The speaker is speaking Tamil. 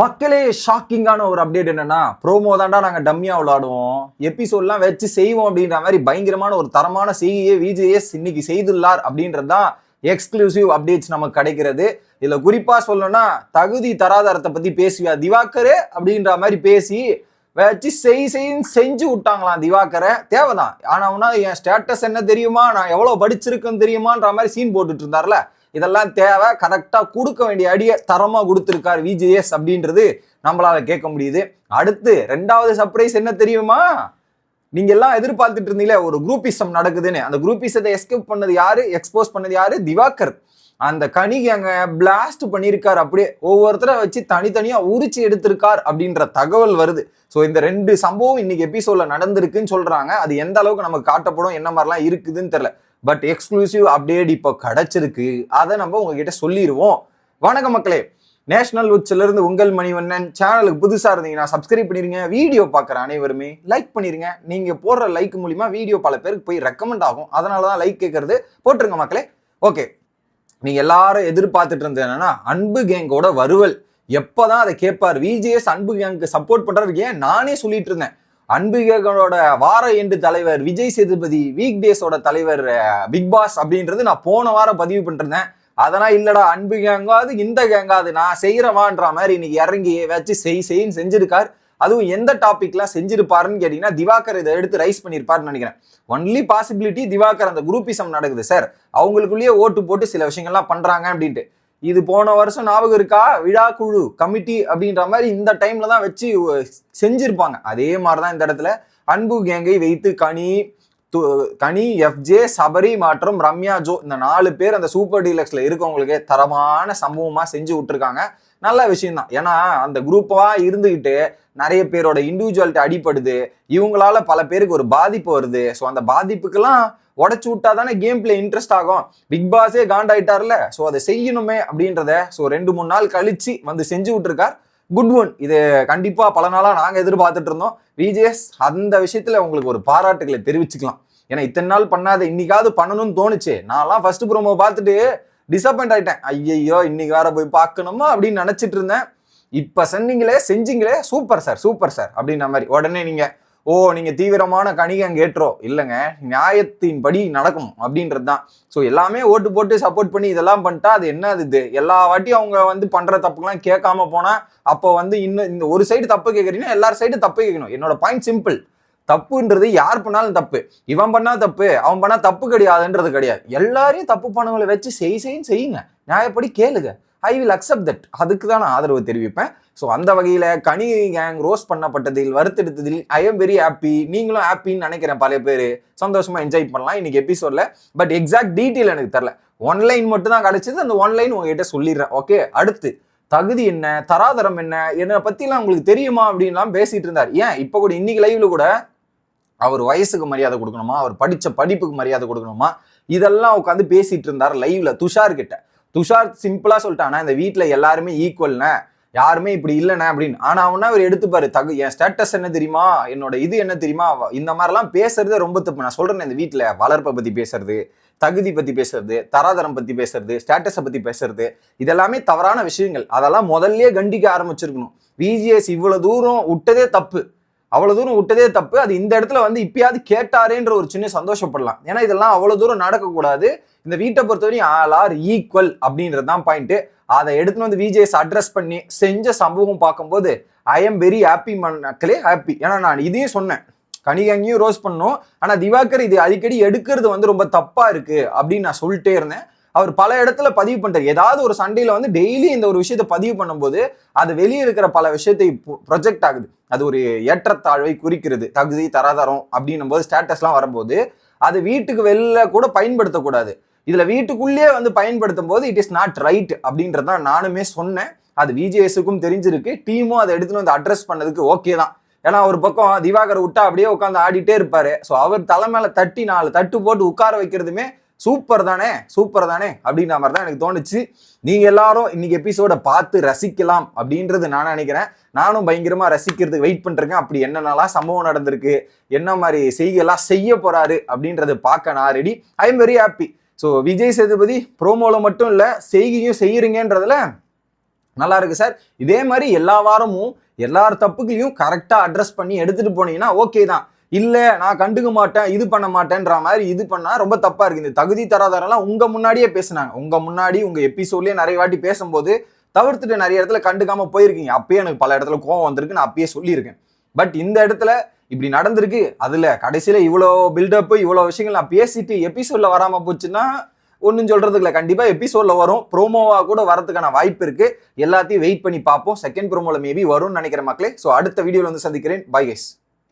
மக்களே ஷாக்கிங்கான ஒரு அப்டேட் என்னன்னா ப்ரோமோ தாண்டா நாங்கள் டம்மியாக விளாடுவோம் எபிசோட்லாம் வச்சு செய்வோம் அப்படின்ற மாதிரி பயங்கரமான ஒரு தரமான செய்தியை விஜேஎஸ் இன்னைக்கு செய்துள்ளார் அப்படின்றது தான் எக்ஸ்க்ளூசிவ் அப்டேட்ஸ் நமக்கு கிடைக்கிறது. இதில் குறிப்பாக சொல்லணும்னா தகுதி தராதரத்தை பற்றி பேசுவியா திவாகரே அப்படின்ற மாதிரி பேசி வச்சு செய் செய்ன்னு செஞ்சு விட்டாங்களாம் திவாகரை. தேவைதான். ஆனால் என் ஸ்டேட்டஸ் என்ன தெரியுமா? நான் எவ்வளோ படிச்சிருக்கேன்னு தெரியுமான்ற மாதிரி சீன் போட்டுட்டு இருந்தார்ல. இதெல்லாம் தேவை. கரெக்டாக கொடுக்க வேண்டிய அடியை தரமாக கொடுத்துருக்காரு விஜேஎஸ் அப்படின்றது நம்மளால கேட்க முடியுது. அடுத்து ரெண்டாவது சர்ப்ரைஸ் என்ன தெரியுமா? நீங்க எல்லாம் எதிர்பார்த்துட்டு இருந்தீங்களே ஒரு குரூப்பிசம் நடக்குதுன்னு. அந்த குரூப்பிசத்தை எஸ்கேப் பண்ணது யாரு? எக்ஸ்போஸ் பண்ணது யாரு? திவாகர். அந்த கணிகை அங்க பிளாஸ்ட் பண்ணியிருக்கார். அப்படியே ஒவ்வொருத்தரை வச்சு தனித்தனியா உரிச்சு எடுத்திருக்கார் அப்படின்ற தகவல் வருது. ஸோ இந்த ரெண்டு சம்பவம் இன்னைக்கு எபிசோட்ல நடந்திருக்குன்னு சொல்றாங்க. அது எந்த அளவுக்கு நமக்கு காட்டப்படும் என்ன மாதிரிலாம் இருக்குதுன்னு தெரியல. பட் எக்ஸ்க்ளூசிவ் அப்டேட் இப்போ கிடைச்சிருக்கு. அதை நம்ம உங்ககிட்ட சொல்லிடுவோம் வணக்கம் மக்களே. நேஷனல் உச்சிலிருந்து உங்கள் மணிவண்ணன் சேனலுக்கு புதுசாக இருந்தீங்கன்னா சப்ஸ்கிரைப் பண்ணிருங்க. வீடியோ பார்க்குற அனைவருமே லைக் பண்ணிருங்க. நீங்கள் போடுற லைக் மூலிமா வீடியோ பல பேருக்கு போய் ரெக்கமெண்ட் ஆகும். அதனால தான் லைக் கேட்கறது போட்டுருங்க மக்களே. ஓகே நீங்கள் எல்லாரும் எதிர்பார்த்துட்டு இருந்தது என்னன்னா அன்பு கேங்கோட வருவல் எப்பதான் அதை கேட்பார்? விஜேஎஸ் அன்பு கேங்க்கு சப்போர்ட் பண்ணுறதுக்கு ஏன் நானே சொல்லிட்டு இருந்தேன். அன்பு வார எண்டு தலைவர் விஜய் சேதுபதி வீக் டேஸோட தலைவர் பிக் பாஸ் அப்படின்றது நான் போன வாரம் பதிவு பண்ணிருந்தேன். அதெல்லாம் இல்லடா அன்பு கேங்காது இந்த கேங்காது நான் செய்கிறவான்ற மாதிரி இன்னைக்கு இறங்கி வச்சு செய் செய்ன்னு செஞ்சிருக்கார். அதுவும் எந்த டாபிக்லாம் செஞ்சிருப்பாருன்னு கேட்டிங்கன்னா திவாகர் இதை எடுத்து ரைஸ் பண்ணியிருப்பாருன்னு நினைக்கிறேன். ஒன்லி பாசிபிலிட்டி திவாகர் அந்த குரூப்பிசம் நடக்குது சார் அவங்களுக்குள்ளேயே ஓட்டு போட்டு சில விஷயங்கள்லாம் பண்ணுறாங்க அப்படின்ட்டு. இது போன வருஷம் ஞாபகம் இருக்கா? விழா குழு கமிட்டி அப்படின்ற மாதிரி இந்த டைம்ல தான் வச்சு செஞ்சிருப்பாங்க. அதே மாதிரி தான் இந்த இடத்துல அன்பு கேங்கை வைத்து கனி து- கனி எஃப்ஜே சபரி மற்றும் ரம்யா ஜோ இந்த நாலு பேர் அந்த சூப்பர் டீலக்ஸ்ல இருக்கவங்களுக்கு தரமான சம்பவமா செஞ்சு விட்டுருக்காங்க. நல்ல விஷயம் தான் ஏன்னா அந்த குரூப்பாக இருந்துக்கிட்டு நிறைய பேரோட இண்டிவிஜுவாலிட்டி அடிப்படுது இவங்களால பல பேருக்கு ஒரு பாதிப்பு வருது. ஸோ அந்த பாதிப்புக்கெல்லாம் உடச்சு விட்டா தானே கேம் பிளே இன்ட்ரெஸ்ட் ஆகும். பிக் பாஸே காண்டாயிட்டார்ல. ஸோ அதை செய்யணுமே அப்படின்றத ஸோ ரெண்டு மூணு நாள் கழிச்சு வந்து செஞ்சு விட்டுருக்கார் குட் ஒன் இது கண்டிப்பாக பல நாளாக நாங்கள் எதிர்பார்த்துட்டு இருந்தோம். விஜேஎஸ் அந்த விஷயத்தில் உங்களுக்கு ஒரு பாராட்டுகளை தெரிவிச்சுக்கலாம். ஏன்னா இத்தனை நாள் பண்ணாத இன்னைக்காவது பண்ணணும்னு தோணுச்சு. நான்லாம் ஃபர்ஸ்ட் ப்ரோமோ பார்த்துட்டு டிசப்பாயிண்ட் ஆயிட்டேன். ஐயையோ இன்னைக்கு வேற போய் பார்க்கணுமா அப்படின்னு நினச்சிட்டு இருந்தேன். இப்போ சொன்னீங்களே செஞ்சீங்களே சூப்பர் சார் சூப்பர் சார் அப்படின்ற மாதிரி. உடனே நீங்கள் ஓ நீங்கள் தீவிரமான கணிகம் கேட்டுறோ இல்லைங்க நியாயத்தின் படி நடக்கும் அப்படின்றது தான் ஸோ எல்லாமே ஓட்டு போட்டு சப்போர்ட் பண்ணி இதெல்லாம் பண்ணிட்டா அது என்ன இது? எல்லா வாட்டியும் அவங்க வந்து பண்ணுற தப்புக்கெல்லாம் கேட்காம போனால் அப்போ வந்து இன்னும் இந்த ஒரு சைடு தப்பு கேட்குறீங்கன்னா எல்லார் சைடு தப்பு கேட்கணும். என்னோட பாயிண்ட் சிம்பிள் தப்புன்றது யார் பண்ணாலும் தப்பு. இவன் பண்ணா தப்பு அவன் பண்ணா தப்பு கிடையாதுன்றது கிடையாது. எல்லாரையும் தப்பு பண்ணவங்களை வச்சு செய் செய்யும் செய்யுங்க. நியாயப்படி கேளுங்க. ஐ வில் அக்செப்ட் தட் அதுக்கு தான் நான் ஆதரவு தெரிவிப்பேன். ஸோ அந்த வகையில் கனி கேங் ரோஸ் பண்ணப்பட்டதில் வருத்தெடுத்ததில் ஐ எம் வெரி ஹாப்பி நீங்களும் ஹாப்பின்னு நினைக்கிறேன் பல பேர். சந்தோஷமாக என்ஜாய் பண்ணலாம் இன்னைக்கு எபிசோடில் பட் எக்ஸாக்ட் டீட்டெயில் எனக்கு தெரில ஒன்லைன் மட்டும் தான் கிடச்சிது. அந்த ஒன்லைன் உங்ககிட்ட சொல்லிடுறேன். ஓகே அடுத்து தகுதி என்ன? தராதரம் என்ன? என்னை பற்றிலாம் உங்களுக்கு தெரியுமா? அப்படின்லாம் பேசிகிட்டு இருந்தார். ஏன்? இப்போ கூட இன்னைக்கு லைவில் கூட அவர் வயசுக்கு மரியாதை கொடுக்கணுமா? அவர் படித்த படிப்புக்கு மரியாதை கொடுக்கணுமா? இதெல்லாம் உட்காந்து பேசிட்டு இருந்தார் லைவ்ல துஷார் கிட்ட. துஷார் சிம்பிளா சொல்லிட்டானா இந்த வீட்டில் எல்லாருமே ஈக்குவல்னு யாருமே இப்படி இல்லைண்ணே அப்படின்னு. ஆனா அவனா அவர் எடுத்துப்பாரு தகு என் ஸ்டேட்டஸ் என்ன தெரியுமா? என்னோட இது என்ன தெரியுமா? இந்த மாதிரிலாம் பேசுறதே ரொம்ப தப்பு. நான் சொல்றேன் இந்த வீட்டில் வளர்ப்பை பத்தி பேசுறது தகுதி பத்தி பேசுறது தராதரம் பத்தி பேசுறது ஸ்டேட்டஸை பத்தி பேசுறது இதெல்லாமே தவறான விஷயங்கள். அதெல்லாம் முதல்லயே கண்டிக்க ஆரம்பிச்சிருக்கணும். விஜிஎஸ் இவ்வளவு தூரம் விட்டதே தப்பு. அவ்வளவு தூரம் விட்டதே தப்பு. அது இந்த இடத்துல வந்து இப்பயாவது கேட்டாரேன்ற ஒரு சின்ன சந்தோஷப்படலாம். ஏன்னா இதெல்லாம் அவ்வளவு தூரம் நடக்கக்கூடாது. இந்த வீட்டை பொறுத்தவரையும் ஆல் ஆர் ஈக்குவல் அப்படின்றது தான் பாயிண்ட்டு அதை எடுத்துன்னு வந்து விஜேஎஸ் அட்ரஸ் பண்ணி செஞ்ச சம்பவம் பார்க்கும்போது ஐ எம் வெரி ஹாப்பி மக்களே ஹாப்பி ஏன்னா நான் இதையும் சொன்னேன். கனிகங்கியும் ரோஸ் பண்ணோம். ஆனால் திவாகர் இது அடிக்கடி எடுக்கிறது வந்து ரொம்ப தப்பாக இருக்குது அப்படின்னு நான் சொல்லிட்டே இருந்தேன். அவர் பல இடத்துல பதிவு பண்றாரு ஏதாவது ஒரு சண்டையில வந்து டெய்லி இந்த ஒரு விஷயத்தை பதிவு பண்ணும்போது அது வெளியே இருக்கிற பல விஷயத்தை ப்ரொஜெக்ட் ஆகுது. அது ஒரு ஏற்றத்தாழ்வை குறிக்கிறது. தகுதி தராதரம் அப்படின்னும் போது ஸ்டேட்டஸ்லாம் வரும்போது அது வீட்டுக்கு வெளில கூட பயன்படுத்தக்கூடாது. இதுல வீட்டுக்குள்ளேயே வந்து பயன்படுத்தும் போது இட் இஸ் நாட் ரைட் அப்படின்றத நானுமே சொன்னேன். அது விஜேஎஸுக்கும் தெரிஞ்சிருக்கு. டீமும் அதை எடுத்துன்னு வந்து அட்ரஸ் பண்ணதுக்கு ஓகே தான். ஏன்னா ஒரு பக்கம் திவாகர் விட்டா அப்படியே உட்காந்து ஆடிட்டே இருப்பாரு. ஸோ அவர் தலை மேல தட்டி நாலு தட்டு போட்டு உட்கார வைக்கிறதுமே சூப்பர் தானே சூப்பர் தானே அப்படின்ற மாதிரி தான் எனக்கு தோணுச்சு. நீங்க எல்லாரும் இன்னைக்கு எபிசோட பார்த்து ரசிக்கலாம் அப்படின்றது நான் நினைக்கிறேன். நானும் பயங்கரமா ரசிக்கிறதுக்கு வெயிட் பண்ணிருக்கேன். அப்படி என்னென்னலாம் சம்பவம் நடந்திருக்கு என்ன மாதிரி செய்கையெல்லாம் செய்ய போறாரு அப்படின்றத பார்க்க நான் ready I am very happy so Vijay Sethupathi ப்ரோமோல மட்டும் இல்லை செய்கையும் செய்யறீங்கன்றதுல நல்லா இருக்கு சார். இதே மாதிரி எல்லா வாரமும் எல்லார் தப்புகளையும் கரெக்டாக அட்ரஸ் பண்ணி எடுத்துகிட்டு போனீங்கன்னா ஓகே தான். இல்லை நான் கண்டுக்க மாட்டேன் இது பண்ண மாட்டேன்ற மாதிரி இது பண்ணால் ரொம்ப தப்பாக இருக்குது இந்த தகுதி தராதரெல்லாம் உங்கள் முன்னாடியே பேசுனாங்க. உங்கள் முன்னாடி உங்கள் எபிசோட்லேயே நிறைய வாட்டி பேசும்போது தவிர்த்துட்டு நிறைய இடத்துல கண்டுக்காமல் போயிருக்கீங்க. அப்பயே எனக்கு பல இடத்துல கோவம் வந்திருக்கு நான் அப்பயே சொல்லியிருக்கேன். பட் இந்த இடத்துல இப்படி நடந்திருக்கு. அதில் கடைசியில் இவ்வளோ பில்டப் இவ்வளோ விஷயங்கள் நான் பேசிட்டு எபிசோட்ல வராமல் போச்சுன்னா ஒன்றும் சொல்கிறதுக்கு இல்லை கண்டிப்பாக எபிசோட்ல வரும். ப்ரோமோவாக கூட வரதுக்கான வாய்ப்பு இருக்குது எல்லாத்தையும் வெயிட் பண்ணி பார்ப்போம். செகண்ட் ப்ரோமோல மேபி வரும்னு நினைக்கிற மக்களே. ஸோ அடுத்த வீடியோவில் வந்து சந்திக்கிறேன். Bye guys